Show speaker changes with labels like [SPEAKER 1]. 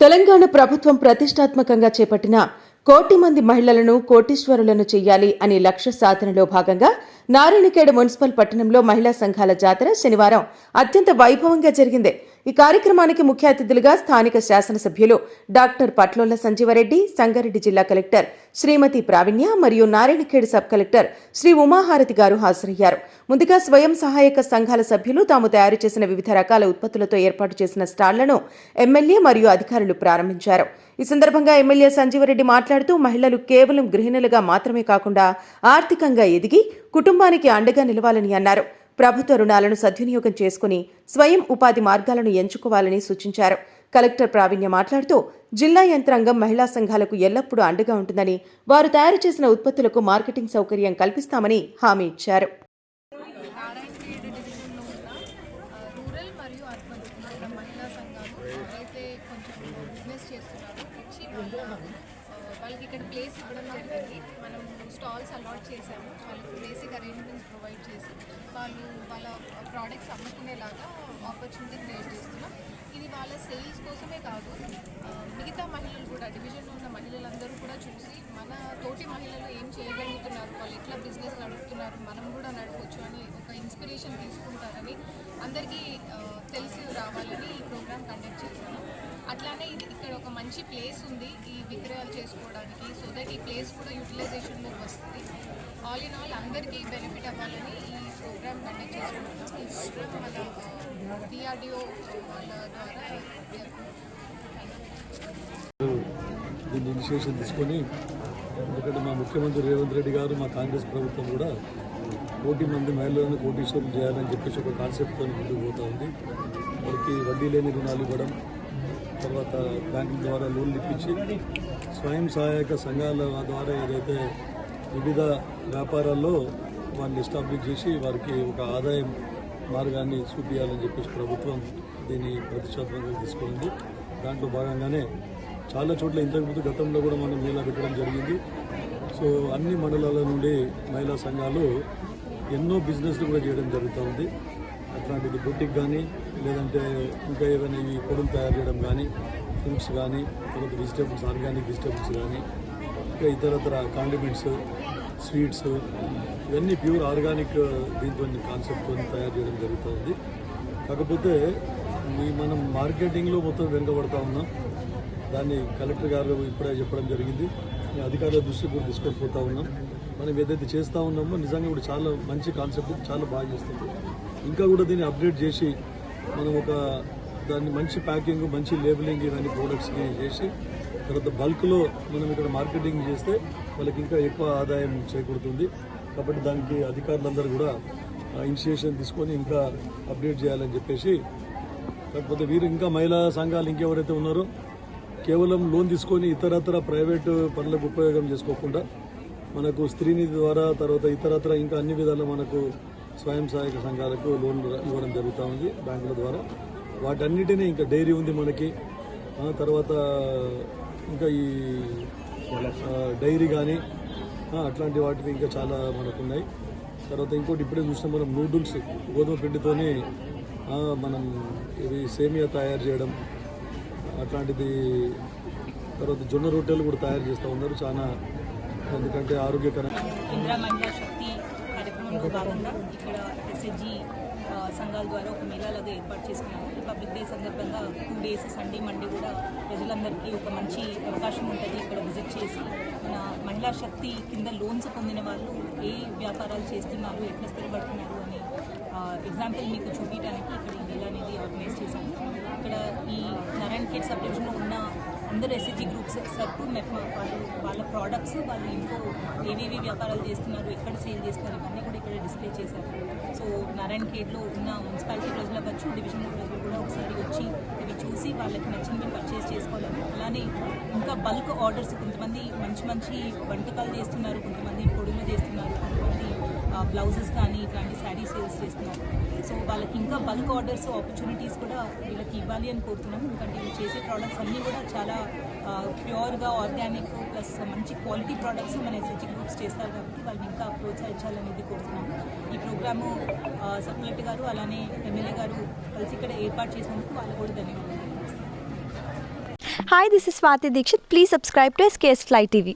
[SPEAKER 1] తెలంగాణ ప్రభుత్వం ప్రతిష్టాత్మకంగా చేపట్టిన కోటి మంది మహిళలను కోటీశ్వరులను చేయాలి అనే లక్ష్య సాధనలో భాగంగా నారాయణఖేడ్ మున్సిపల్ పట్టణంలో మహిళా సంఘాల జాతర శనివారం అత్యంత వైభవంగా జరిగింది. ఈ కార్యక్రమానికి ముఖ్య అతిథులుగా స్థానిక శాసనసభ్యులు డాక్టర్ పట్లోల సంజీవరెడ్డి సంగారెడ్డి జిల్లా కలెక్టర్ శ్రీమతి ప్రావీణ్య మరియు నారాయణఖేడ్ సబ్ కలెక్టర్ శ్రీ ఉమాహారతి గారు హాజరయ్యారు. ముందుగా స్వయం సహాయక సంఘాల సభ్యులు తాము తయారు చేసిన వివిధ రకాల ఉత్పత్తులతో ఏర్పాటు చేసిన స్టాళ్ళను ఎమ్మెల్యే మరియు అధికారులు ప్రారంభించారు. ఈ సందర్భంగా ఎమ్మెల్యే సంజీవరెడ్డి మాట్లాడుతూ మహిళలు కేవలం గృహిణులుగా మాత్రమే కాకుండా ఆర్థికంగా ఎదిగి కుటుంబానికి అండగా నిలవాలని అన్నారు. ప్రభుత్వ రుణాలను సద్వినియోగం చేసుకుని స్వయం ఉపాధి మార్గాలను ఎంచుకోవాలని సూచించారు. కలెక్టర్ ప్రావీణ్య మాట్లాడుతూ జిల్లా యంత్రాంగం మహిళా సంఘాలకు ఎల్లప్పుడూ అండగా ఉంటుందని వారు తయారు చేసిన ఉత్పత్తులకు మార్కెటింగ్ సౌకర్యం కల్పిస్తామని హామీ ఇచ్చారు.
[SPEAKER 2] మహిళా సంఘాలు కొంచెం బిజినెస్ వాళ్ళకి ఇక్కడ ప్లేస్ ఇవ్వడం జరిగింది. మనం స్టాల్స్ అలాట్ చేసాము వాళ్ళకి బేసిక్ అరేంజ్మెంట్స్ ప్రొవైడ్ చేసి వాళ్ళు వాళ్ళ ప్రోడక్ట్స్ అమ్ముకునేలాగా ఆపర్చునిటీ క్రియేట్ చేస్తున్నాం. ఇది వాళ్ళ సేల్స్ కోసమే కాదు మిగతా మహిళలు కూడా డివిజన్లో ఉన్న మహిళలందరూ కూడా చూసి మన తోటి మహిళలు ఏం చేయగలుగుతున్నారు? వాళ్ళు ఎట్లా బిజినెస్ నడుపుతున్నారు? మనం కూడా నడపచ్చు అని ఒక ఇన్స్పిరేషన్ తీసుకుంటారని అందరికీ తెలిసి రావాలని ఈ ప్రోగ్రామ్ కండక్ట్ చేశాను అట్లానే ఇది ఇక్కడ ఒక మంచి ప్లేస్ ఉంది ఈ విక్రయాలు చేసుకోవడానికి. సో దట్ ఈ ప్లేస్ కూడా యూటిలైజేషన్లోకి వస్తుంది. ఆల్ ఇన్ ఆల్ అందరికీ బెనిఫిట్ అవ్వాలని ఈ ప్రోగ్రామ్ కండక్ట్ చేసుకుంటున్నాం. ఈ ప్రోగ్రామ్ మన డిఆర్డిఓ వాళ్ళ ద్వారా
[SPEAKER 3] దీన్ని ఇనిషియేషన్ తీసుకొని ఎందుకంటే మా ముఖ్యమంత్రి రేవంత్ రెడ్డి గారు మా కాంగ్రెస్ ప్రభుత్వం కూడా కోటి మంది మహిళలను కోటీశ్వరం చేయాలని చెప్పేసి ఒక కాన్సెప్ట్తో ముందుకు పోతా ఉంది. వారికి వడ్డీ లేని రుణాలు ఇవ్వడం తర్వాత బ్యాంకుల ద్వారా లోన్లు ఇప్పించి స్వయం సహాయక సంఘాల ద్వారా ఏదైతే వివిధ వ్యాపారాల్లో వాళ్ళని ఎస్టాబ్లిష్ చేసి వారికి ఒక ఆదాయం మార్గాన్ని చూపించాలని చెప్పేసి ప్రభుత్వం దీన్ని ప్రతిష్టాత్మకంగా తీసుకుంది. దాంట్లో భాగంగానే చాలా చోట్ల ఇంతకుముందు గతంలో కూడా మనం మేళా పెట్టడం జరిగింది. సో అన్ని మండలాల నుండి మహిళా సంఘాలు ఎన్నో బిజినెస్లు కూడా చేయడం జరుగుతూ ఉంది. అట్లాంటిది బుటిక్ కానీ లేదంటే ఇంకా ఏవైనా ఈ పొడులు తయారు చేయడం కానీ ఫ్రూట్స్ కానీ తర్వాత వెజిటేబుల్స్ ఆర్గానిక్ వెజిటేబుల్స్ కానీ ఇంకా ఇతరతర కాండిమెంట్స్ స్వీట్స్ ఇవన్నీ ప్యూర్ ఆర్గానిక్ దీంతో కాన్సెప్ట్తో తయారు చేయడం జరుగుతుంది. కాకపోతే ఈ మనం మార్కెటింగ్లో మొత్తం వెనుకబడతా ఉన్నాం. దాన్ని కలెక్టర్ గారు ఇప్పుడే చెప్పడం జరిగింది. అధికారుల దృష్టి కూడా తీసుకొని పోతా ఉన్నాం. మనం ఏదైతే చేస్తూ ఉన్నామో నిజంగా కూడా చాలా మంచి కాన్సెప్ట్ చాలా బాగా చేస్తుంది. ఇంకా కూడా దీన్ని అప్డేట్ చేసి మనం ఒక దాన్ని మంచి ప్యాకింగ్ మంచి లేబులింగ్ ఇవన్నీ ప్రోడక్ట్స్కి చేసి తర్వాత బల్క్లో మనం ఇక్కడ మార్కెటింగ్ చేస్తే వాళ్ళకి ఇంకా ఎక్కువ ఆదాయం చేకూరుతుంది. కాబట్టి దానికి అధికారులందరూ కూడా ఇనిషియేషన్ తీసుకొని ఇంకా అప్డేట్ చేయాలని చెప్పేసి కాకపోతే వీరు ఇంకా మహిళా సంఘాలు ఇంకెవరైతే ఉన్నారో కేవలం లోన్ తీసుకొని ఇతరతర ప్రైవేటు పనులకు ఉపయోగం చేసుకోకుండా మనకు స్త్రీనిధి ద్వారా తర్వాత ఇతరత్ర ఇంకా అన్ని విధాల మనకు స్వయం సహాయక సంఘాలకు లోన్ ఇవ్వడం జరుగుతూ ఉంది బ్యాంకుల ద్వారా. వాటన్నిటినీ ఇంకా డైరీ ఉంది మనకి. తర్వాత ఇంకా ఈ డైరీ కానీ అట్లాంటి వాటికి ఇంకా చాలా మనకు ఉన్నాయి తర్వాత ఇంకోటి ఇప్పుడే చూసినాం మనం నూడిల్స్ గోధుమ పిండితోనే మనం ఇవి సేమియా తయారు చేయడం అట్లాంటిది తర్వాత జొన్న రొట్టెలు కూడా తయారు చేస్తూ ఉన్నారు. చాలా ఎందుకంటే ఆరోగ్యకరం
[SPEAKER 4] ఇందిరా మహిళా శక్తి కార్యక్రమంలో భాగంగా ఇక్కడ ఎస్ఎస్జి సంఘాల ద్వారా ఒక మేళాలాగా ఏర్పాటు చేసుకున్నాము. రిపబ్లిక్ డే సందర్భంగా టూ డేస్ సండే మండే కూడా ప్రజలందరికీ ఒక మంచి అవకాశం ఉంటుంది ఇక్కడ విజిట్ చేసి. మన మహిళా శక్తి కింద లోన్స్ పొందిన వాళ్ళు ఏ వ్యాపారాలు చేస్తున్నారు ఎట్లా స్థిరపడుతున్నారు అని ఎగ్జాంపుల్ మీకు చూపించడానికి ఇక్కడ ఈ మేళా అనేది ఆర్గనైజ్ చేశాము. ఇక్కడ ఈ నారాయణ కేట్ సబ్జెక్షన్లో ఉన్న అందరు ఎస్సీజీ గ్రూప్స్ సర్పు వాళ్ళు వాళ్ళ ప్రోడక్ట్స్ వాళ్ళు ఇంకో ఏవేవి వ్యాపారాలు చేస్తున్నారు ఎక్కడ సేల్ చేస్తున్నారు ఇవన్నీ కూడా ఇక్కడ డిస్ప్లే చేశారు. సో నారాయణ ఖేడ్లో ఉన్న మున్సిపాలిటీ ప్రజలు అవ్వచ్చు డివిజన్ ప్రజలు కూడా ఒకసారి వచ్చి ఇవి చూసి వాళ్ళకి నచ్చింది పర్చేస్ చేసుకోవాలని అలానే ఇంకా బల్క్ ఆర్డర్స్ కొంతమంది మంచి మంచి వంటకాలు చేస్తున్నారు కొంతమంది పొడులు బ్లౌజెస్ కానీ ఇట్లాంటి శారీ సేల్స్ చేస్తున్నారు సో వాళ్ళకి ఇంకా బల్క్ ఆర్డర్స్ ఆపర్చునిటీస్ కూడా వీళ్ళకి ఇవ్వాలి అని కోరుతున్నాము. ఎందుకంటే వీళ్ళు చేసే ప్రోడక్ట్స్ అన్నీ కూడా చాలా ప్యూర్గా ఆర్గానిక్ ప్లస్ మంచి క్వాలిటీ ప్రోడక్ట్స్ మన ఎస్హెచ్జి గ్రూప్స్ చేస్తారు కాబట్టి వాళ్ళని ఇంకా ప్రోత్సహించాలనేది కోరుతున్నాము. ఈ ప్రోగ్రాము సబ్లెట్ గారు అలానే ఎమ్మెల్యే గారు కలిసి ఇక్కడ ఏర్పాటు చేసినందుకు వాళ్ళు కూడా ధన్యవాదాలు.
[SPEAKER 5] Hi this is Swathi Dixit please subscribe to SKS fly TV